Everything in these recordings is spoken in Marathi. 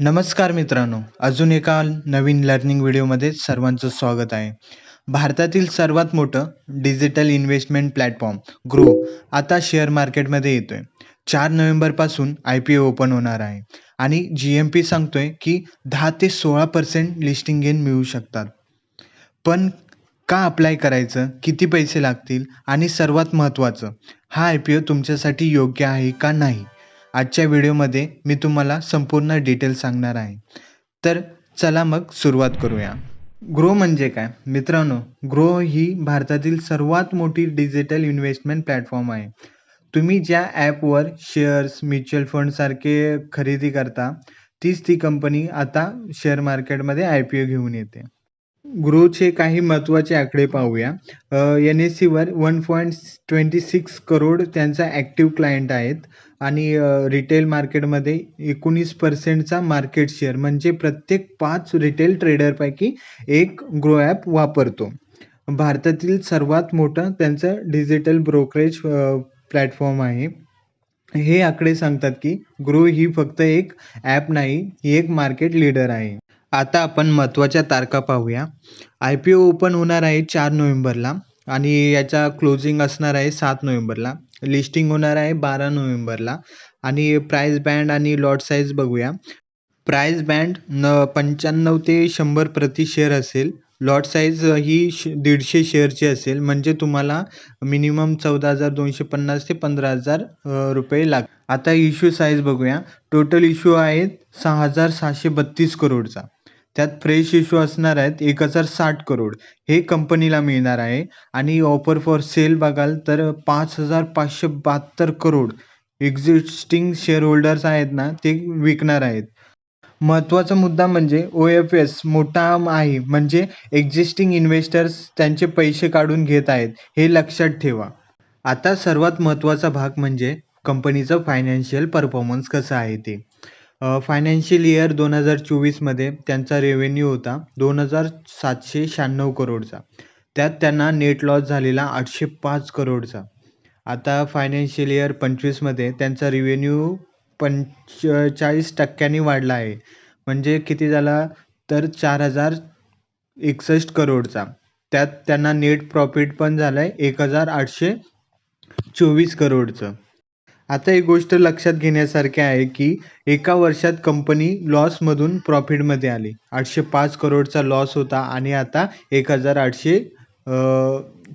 नमस्कार मित्रांनो अजून एका नवीन लर्निंग व्हिडिओमध्ये सर्वांचं स्वागत आहे. भारतातील सर्वात मोठं डिजिटल इन्व्हेस्टमेंट प्लॅटफॉर्म ग्रो आता शेअर मार्केटमध्ये येतोय. चार नोव्हेंबरपासून आय पी ओ ओपन होणार आहे. आणि जी एम पी सांगतोय की दहा ते सोळा पर्सेंट लिस्टिंग गेन मिळू शकतात. पण का अप्लाय करायचं किती पैसे लागतील आणि सर्वात महत्त्वाचं हा आय पी ओ तुमच्यासाठी योग्य आहे का नाही? आजच्या व्हिडिओमध्ये मी तुम्हाला संपूर्ण डिटेल सांगणार आहे. तर चला मग सुरुवात करूया. ग्रो म्हणजे काय? मित्रांनो ग्रो ही भारतातील सर्वात मोठी डिजिटल इन्व्हेस्टमेंट प्लॅटफॉर्म आहे. तुम्ही ज्या ॲपवर शेअर्स म्युच्युअल फंडसारखे खरेदी करता तीच ती कंपनी आता शेअर मार्केटमध्ये आय पी ओ घेऊन येते. ग्रोचे काही महत्त्वाचे आकडे पाहूया. एन एस सीवर one point twenty six crore त्यांचा ॲक्टिव्ह क्लायंट आहेत. आणि रिटेल मार्केटमध्ये एकोणीस पर्सेंटचा मार्केट शेअर म्हणजे प्रत्येक पाच रिटेल ट्रेडरपैकी एक ग्रो ॲप वापरतो. भारतातील सर्वात मोठं त्यांचं डिजिटल ब्रोकरेज प्लॅटफॉर्म आहे. हे आकडे सांगतात की ग्रो ही फक्त एक ॲप नाही ही एक मार्केट लीडर आहे. आता आपण महत्त्वाच्या तारखा पाहूया. आय पी ओ ओपन होणार आहे चार नोव्हेंबरला आणि याचा क्लोजिंग असणार आहे सात नोव्हेंबरला. लिस्टिंग होणार आहे बारा नोव्हेंबरला. आणि प्राईस बँड आणि लॉट साईज बघूया. प्राईस बँड न पंच्याण्णव ते शंभर प्रति शेअर असेल. लॉट साईज ही श दीडशे शेअरची असेल. म्हणजे तुम्हाला मिनिमम चौदा हजार दोनशे पन्नास ते पंधरा हजार रुपये लाग आता इश्यू साईज बघूया. टोटल इश्यू आहेत सहा हजार सहाशे बत्तीस करोडचा. त्यात फ्रेश इश्यू असणार आहेत एक हजार साठ करोड. हे कंपनीला मिळणार आहे. आणि ऑफर फॉर सेल बघाल तर पाच हजार पाचशे बहात्तर करोड एक्झिस्टिंग शेअर होल्डर्स आहेत ना ते विकणार आहेत. महत्त्वाचा मुद्दा म्हणजे ओ एफ एस मोठा आहे. म्हणजे एक्झिस्टिंग इन्व्हेस्टर्स त्यांचे पैसे काढून घेत आहेत. हे लक्षात ठेवा. आता सर्वात महत्त्वाचा भाग म्हणजे कंपनीचं फायनान्शियल परफॉर्मन्स कसं आहे ते. फायनान्शियल इयर दोन हजार चोवीसमध्ये त्यांचा रेव्हेन्यू होता दोन हजार सातशे शहाण्णव करोडचा. त्यात त्यांना नेट लॉस झालेला आठशे पाच करोडचा. आता फायनान्शियल इयर पंचवीसमध्ये त्यांचा रेव्हेन्यू पंचेचाळीस टक्क्यांनी वाढला आहे. म्हणजे किती झाला? तर चार हजार एकसष्ट करोडचा. त्यात त्यांना नेट प्रॉफिट पण झालं आहे एक हजार आठशे चोवीस करोडचं. आता एक गोष्ट लक्षात घेण्यासारखी आहे की एका वर्षात कंपनी लॉसमधून प्रॉफिटमध्ये आली. आठशे पाच करोडचा लॉस होता आणि आता एक हजार आठशे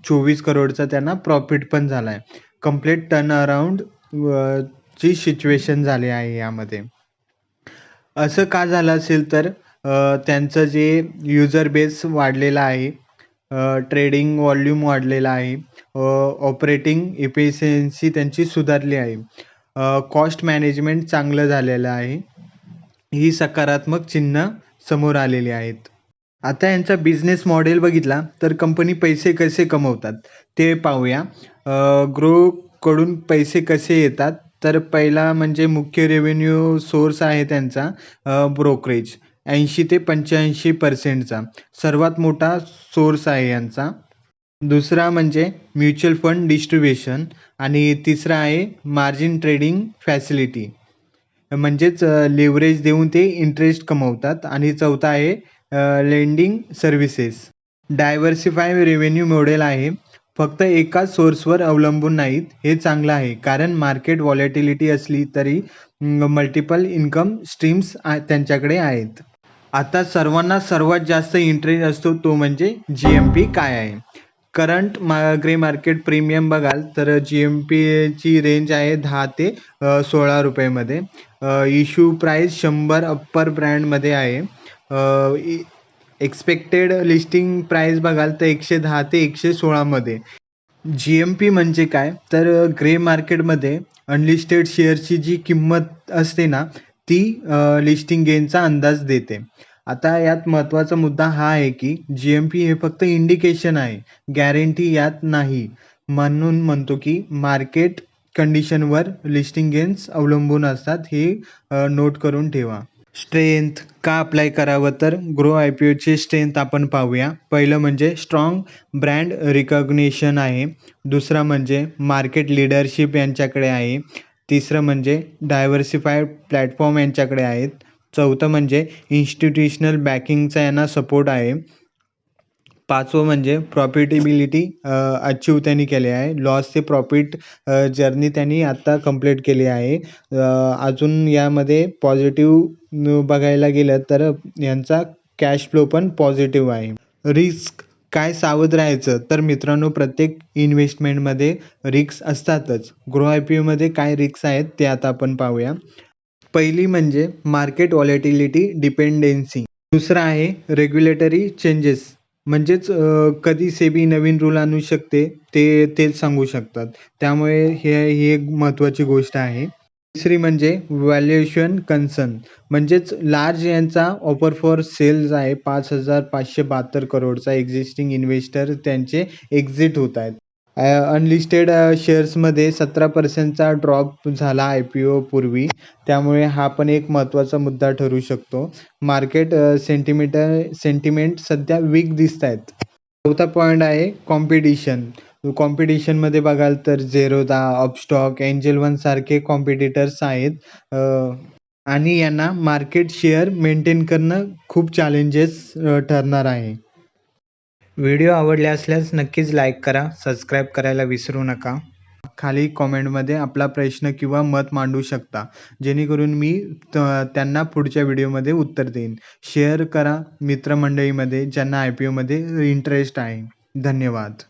चोवीस करोडचा त्यांना प्रॉफिट पण झाला आहे कंप्लीट टर्न अराउंड ची सिच्युएशन झाली आहे यामध्ये. असं का झालं असेल तर त्यांचं जे युजर बेस वाढलेला आहे ट्रेडिंग वॉल्यूम वाढलेला आहे. ऑपरेटिंग इफिशियन्सी त्यांची सुधारली आहे. कॉस्ट मॅनेजमेंट चांगलं झालेलं आहे. ही सकारात्मक चिन्ह समोर आलेली आहेत. आता यांचा बिझनेस मॉडेल बघितला तर कंपनी पैसे कसे कमवतात ते पाहूया. ग्रोकडून पैसे कसे येतात? तर पहिला म्हणजे मुख्य रेव्हेन्यू सोर्स आहे त्यांचा ब्रोकरेज ऐंशी ते पंच्याऐंशी पर्सेंटचा सर्वात मोठा सोर्स आहे यांचा. दुसरा म्हणजे म्युच्युअल फंड डिस्ट्रीब्युशन आणि तिसरा आहे मार्जिन ट्रेडिंग फॅसिलिटी म्हणजेच लिव्हरेज देऊन ते इंटरेस्ट कमवतात. आणि चौथा आहे lending services diversify revenue model आहे. फक्त एकाच सोर्सवर अवलंबून नाहीत. हे चांगलं आहे. कारण मार्केट व्हॉलेटिलिटी असली तरी मल्टिपल इन्कम स्ट्रीम्स त्यांच्याकडे आहेत. आता सर्वांना सर्वात जास्त इंटरेस्ट असतो तो म्हणजे जी एम पी काय आहे? करंट मा ग्रे मार्केट प्रीमियम बघाल तर जी एम पीची रेंज आहे दहा ते सोळा रुपयेमध्ये. इश्यू प्राईस शंभर अप्पर ब्रँडमध्ये आहे. एक्सपेक्टेड लिस्टिंग प्राईस बघाल तर एकशे दहा ते एकशे सोळामध्ये. जी एम पी म्हणजे काय? तर ग्रे मार्केटमध्ये अनलिस्टेड शेअरची जी किंमत असते ना ती लिस्टिंग गेनचा अंदाज देते. आता यात महत्त्वाचा मुद्दा हा आहे की जी एम पी हे फक्त इंडिकेशन आहे गॅरंटी यात नाही. म्हणून म्हणतो की मार्केट कंडिशनवर लिस्टिंग गेन्स अवलंबून असतात हे नोट करून ठेवा. स्ट्रेंथ का अप्लाय करावं तर ग्रो आय पी ओचे स्ट्रेंथ आपण पाहूया. पहिलं म्हणजे स्ट्रॉंग ब्रँड रिकॉग्नेशन आहे. दुसरं म्हणजे मार्केट लिडरशिप यांच्याकडे आहे. तिसरं म्हणजे डायव्हर्सिफाईड प्लॅटफॉर्म यांच्याकडे आहेत. चौथं म्हणजे इन्स्टिट्यूशनल बॅकिंगचा यांना सपोर्ट आहे. पाचवं म्हणजे प्रॉफिटेबिलिटी अचीव त्यांनी केले आहे. लॉस ते प्रॉफिट जर्नी त्यांनी आत्ता कंप्लीट केली आहे. अजून यामध्ये पॉझिटिव्ह बघायला गेलं तर यांचा कॅश फ्लो पण पॉझिटिव्ह आहे. रिस्क काय सावध राहायचं? तर मित्रांनो प्रत्येक इन्व्हेस्टमेंटमध्ये रिक्स असतातच. ग्रो आय पी ओमध्ये काय रिक्स आहेत ते आता आपण पाहूया. पहिली म्हणजे मार्केट व्हॉलेटिलिटी डिपेंडेन्सी. दुसरं आहे रेग्युलेटरी चेंजेस. म्हणजेच कधी सेबी नवीन रूल आणू शकते ते तेच सांगू शकतात. त्यामुळे हे ही एक महत्त्वाची गोष्ट आहे. तिसरी म्हणजे व्हॅल्युएशन कन्सर्न म्हणजेच लार्ज यांचा ऑफर फॉर सेल्स आहे. पाच हजार पाचशे बहात्तर करोडचा. एक्झिस्टिंग इन्व्हेस्टर त्यांचे एक्झिट होत आहेत. अनलिस्टेड शेअर्समध्ये सतरा पर्सेंटचा ड्रॉप झाला आय पी ओ पूर्वी. त्यामुळे हा पण एक महत्त्वाचा मुद्दा ठरू शकतो. मार्केट सेंटिमीटर सेंटिमेंट सध्या वीक दिसत आहेत. चौथा पॉईंट आहे कॉम्पिटिशन कॉम्पिटिशनमध्ये बघाल तर झेरोदा अपस्टॉक एंजल वन सारखे कॉम्पिटिटर्स आहेत. आणि यांना मार्केट शेअर मेंटेन करणं खूप चॅलेंजेस ठरणार आहे. व्हिडिओ आवडले असल्यास नक्कीच लाईक करा सबस्क्राईब करायला विसरू नका. खाली कॉमेंटमध्ये आपला प्रश्न किंवा मत मांडू शकता जेणेकरून मी त्यांना पुढच्या व्हिडिओमध्ये उत्तर देईन. शेअर करा मित्रमंडळीमध्ये ज्यांना आय पी ओमध्ये इंटरेस्ट आहे. धन्यवाद.